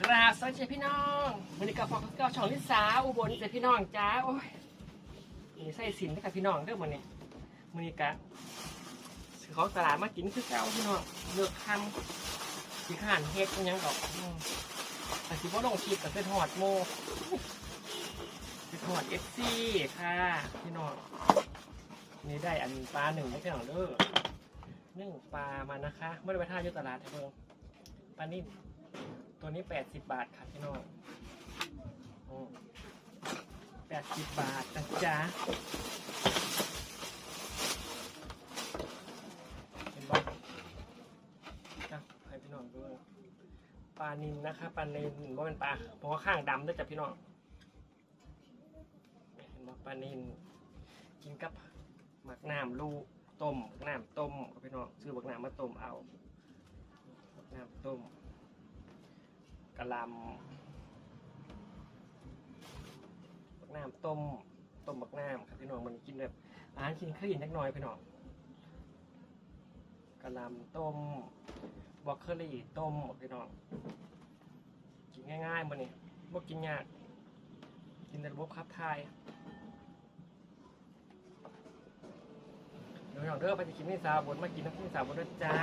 กราบสวัสดีพี่น้องวันนี้กับฟอกเก้าช่องลิสาอุบลเจ้พี่น้องจ้าโอ้ยนี่ใส่สินให้กับพี่น้องเด้อมันนี่มันนี่กะซื้อของตลาดมากินคือเก้าพี่น้องเลือกทำสีขานเฮ็ดอิหยังดอกอืมแต่สิว่าลงคลิปกับเป็นหอดโมเป็นหอดเอฟซีค่ะพี่น้องนี่ได้อันปลาหนึ่งได้พี่น้องเด้อหนึ่งปลามานะคะไม่ได้ไปท่าอยู่ตลาดเพิ่งปลานิ่ม ตัวนี้แปดสิบบาทค่ะพี่น้องแปดสิบบาทนะจ๊ะเห็นบ้างจ้ะให้พี่น้องดูปลานินนะคะปลานินว่าเป็นปลาเพราะว่าข้างดำด้วยจ้ะพี่น้องเห็นบ่ปลานินกินกับหมักน้ำลูต้มน้ำต้มพี่น้องซื้อหมักน้ำมาต้มเอาหมักน้ำต้ม กะลำบักน้ำต้มต้มบักน้ำครับพี่น้องมันกินแบบอาหารกินคลีนนิดหน่อยพี่น้องกะลำต้มบรอกโคลีต้มพี่น้องกินง่ายๆมันนี่บ่กินยากกินแต่ระบบขับถ่ายเดี๋ยวพี่น้องเด้อไปจะกินนี่สาวบนมากินน้ำจิ้มสาวบนด้วยจ้า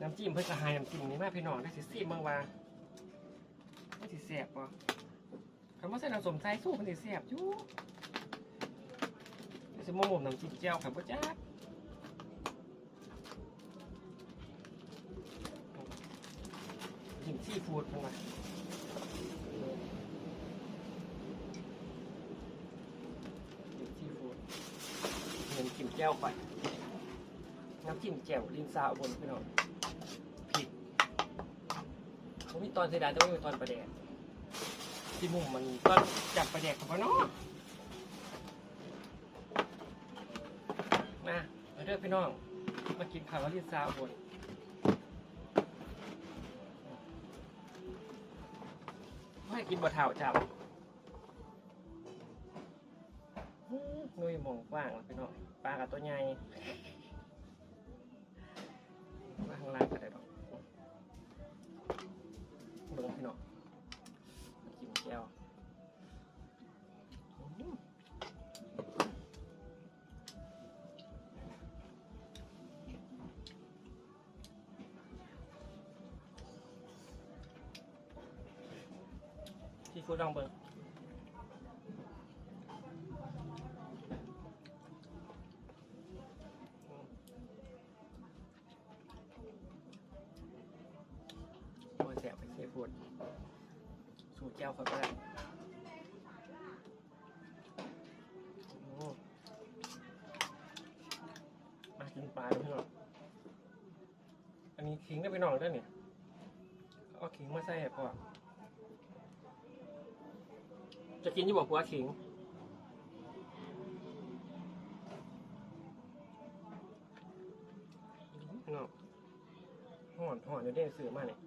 น้ำจิ้มเพื่อกระหายน้ำจิ้มนี่มากพี่น้องได้สิซีบางว่าไม่สิแสบปะคำว่าใส่น้ำสมไส้สู้มันสิแสบอยู่เดี๋ยวจะโมโมน้ำจิ้มเจียวครับพ่อจ้าจิ้มซีฟู้ดมันมาจิ้มซีฟู้ดเงินจิ้มแก้วไป น้ำจิ้มแจ่วลินซาอุบลพี่น้องผิดผมมีตอนเสียดายแต่ว่มีตอนประแดกที่มุมมันตอนจับประแดกของเนาะมามาเด้อพี่น้องมากินข้าวลินซาอุบลไม่ให้กินบะเท่าจับนุ้ยมองกว้างแล้วพี่น้องปลากับตัวใหญ่ ล่างก็ได้ดอกเบิ่งพี่น้องกินแก้วอื้อพี่ฟูดลองเบิ่ง ลายพี่น้อง อันนี้ขิงได้ไปน้องด้เนี่ยเอาขิงมาใส่ให้พ่อจะกินยี่บอกว่าขิงพี่น้องห่อนห่อนเดี๋ยวได้ซื้อมาเนี่ย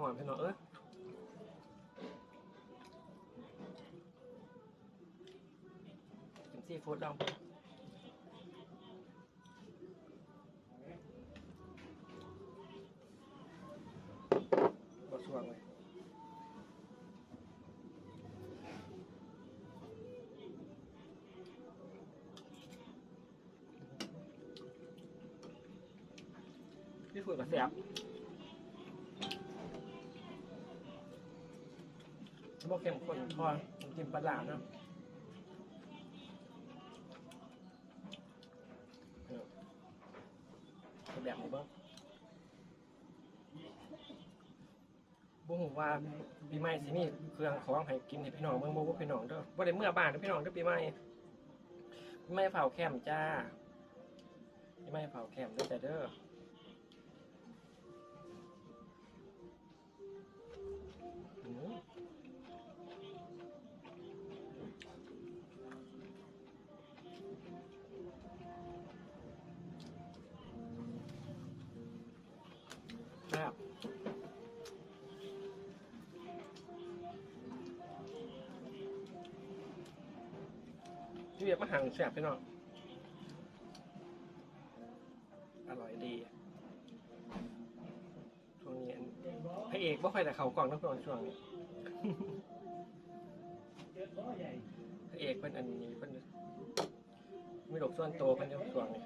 พักกับหอมพี่น้องเอ้ยกิน พวกเข้มข้นพอน้ำจิ้มปลาหลานะแบบนี้บ้างบ่ฮู้ว่าปีใหม่สิมีเครื่องของให้กินให้พี่น้องเบิ่งบ่ว่าพี่น้องเด้อบ่ได้เมื่อบ้านเด้อพี่น้องเด้อปีใหม่ปีใหม่เฝ้าแคมจ้าที่ไม่เผาแคมด้วยแต่เด้อ เบียบมาหังแสบพี่น้อง อร่อยดีช่วงนี้พระเอกบ่ค่อยแต่เขากล่องนักร้อนช่วงนี้พระเอกเป็นอันนี้เป็นไม่หลบส่วนโตวเป็นช่วงนี้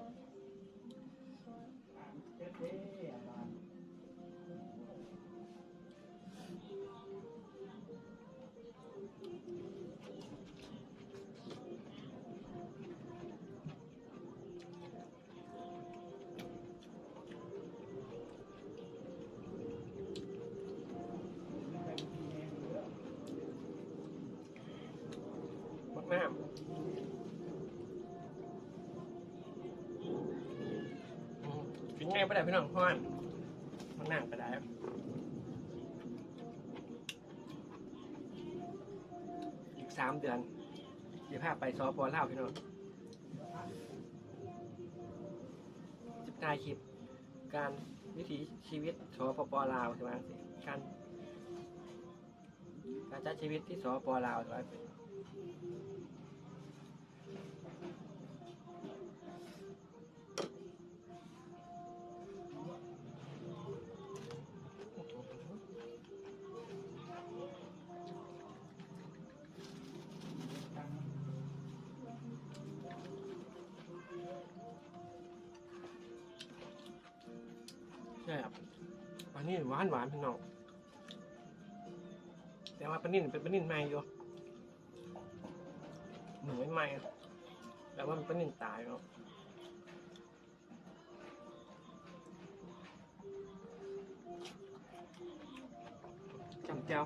กินไงประดี๋ยวพี่น้องพ่อนมากน้ำก็ได้อีกสามเดือนเดี๋ยวพาไปซอปอเล่าวพี่น้องจิบนายคลิป การวิถีชีวิตสปปลาวใช่ไหมการการใช้ชีวิตที่สปปลาวใช่ไหม ปลานิ่นหวานหวานพี่น้องแต่ว่าปลานิ่นเป็นปลานิ่นใหม่อยู่หนูไม่ใหม่แต่ว่ามันปลานิ่นตายเนาะจำเจ้า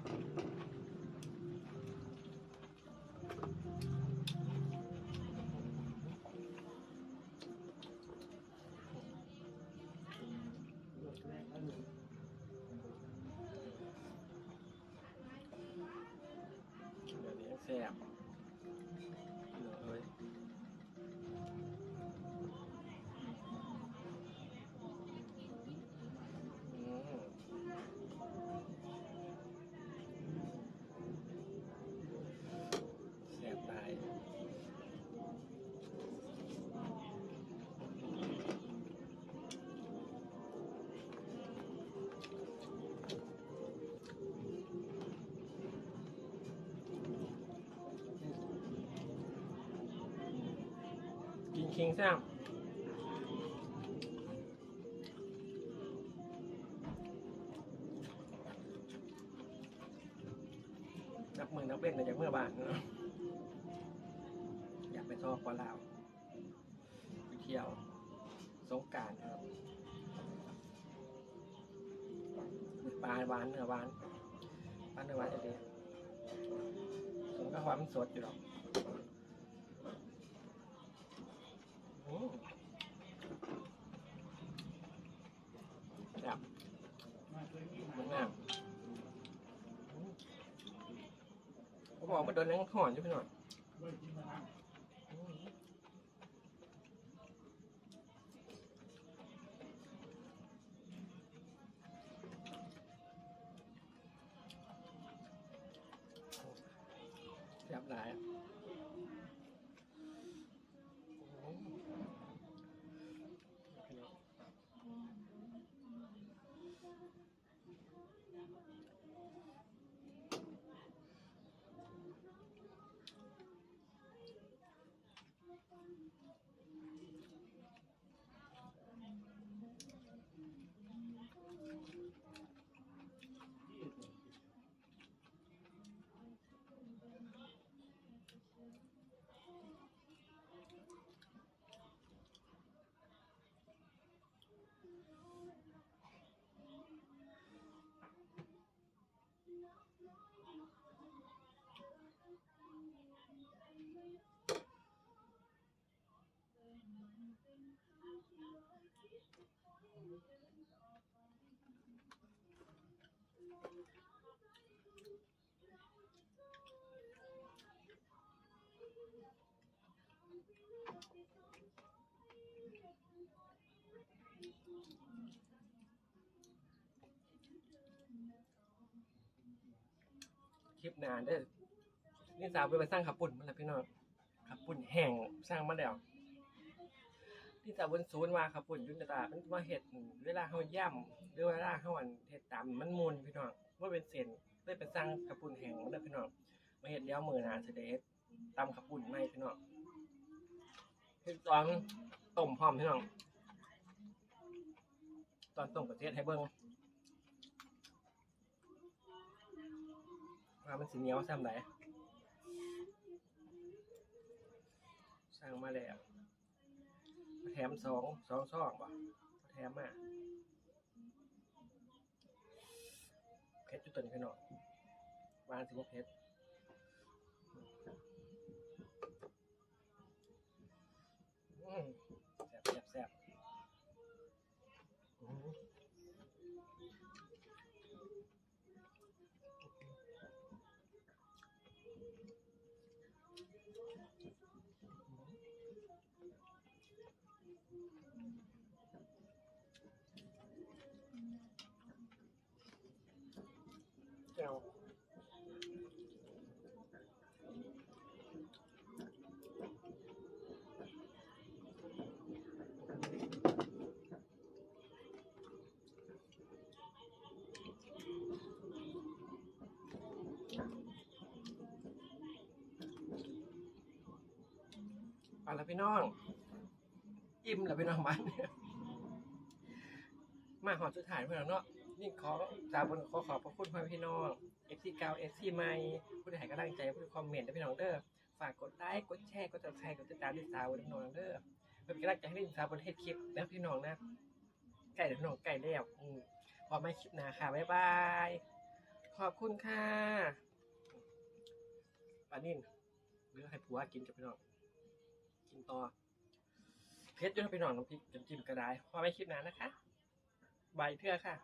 คิงแซ่บนับมือนับเว้นมาจากเมื่อบานนะอยากไปทอดปลาลาวไปเที่ยวสงการครับปลาหวานเนื้อหวานปลาเนื้อหวานจะดีสมกับความสดอยู่หรอก อืมแบบมันงามอืมเขาบอกมาโดนนัง หอนใช่ไหมหน่อยอืมแซ่บหลาย คลิปหนานเด้อนี่สาวไปไปสร้างขับปุ่นมาแล้วพี่น้องขับปุ่นแห้งสร้างมาแล้ว ที่สาวบนศูนย์มาขับปุ่นยุนตามันมาเห็ดเวลาเขาย่ำหรือเวลาเขาอันเห็ดตามมันมูลพี่น้องว่าเป็นเส้นได้ไปสร้างขับปุ่นแห้งมาแล้วพี่น้องมาเห็ดเลี้ยวมือนาเสด็จตำขับปุ่นไม่พี่น้องเห็ดตอนต้มพร้อมพี่น้องตอนต้มกระเทียมให้เบิ้งว่ามันสีเหนียวซ้ำไหนสั่งมาแล้ว แถมสองสองซองป่ะแถมมาเพชรจุดตัวนี้พี่น้องวางสิว่าเพชรแซ่บแซ่บแซ่บ เอาละพี่น้อง อิ่มแล้วพี่น้องบ้านมาหอดสุดท้ายเพื่อนเนาะนี่ขอจาบนขอขอบพระคุณพ่อพี่น้อง FC เก่า FC ใหม่ผู้ใดให้กำลังใจผู้ใดคอมเมนต์ได้พี่น้องเด้อฝากกดไลค์กดแชร์กดติดตามกดติดตามดิสาวไว้พี่น้องเด้อเพื่อเป็นกำลังใจให้ดิสาวบนเทศคลิปนะพี่น้องนะไก่เดี๋ยวพี่น้องไก่แล้วอืมพอไม่คลิปหนาค่ะบ๊ายบายขอบคุณค่ะปานินเลือกให้ผัวกินกับพี่น้อง กินต่อเพชรด้วยนะพี่น้องน้ำพริกจิ้มๆก็ได้พอไม่คลิปนานนะคะ ใบเทื่อค่ะ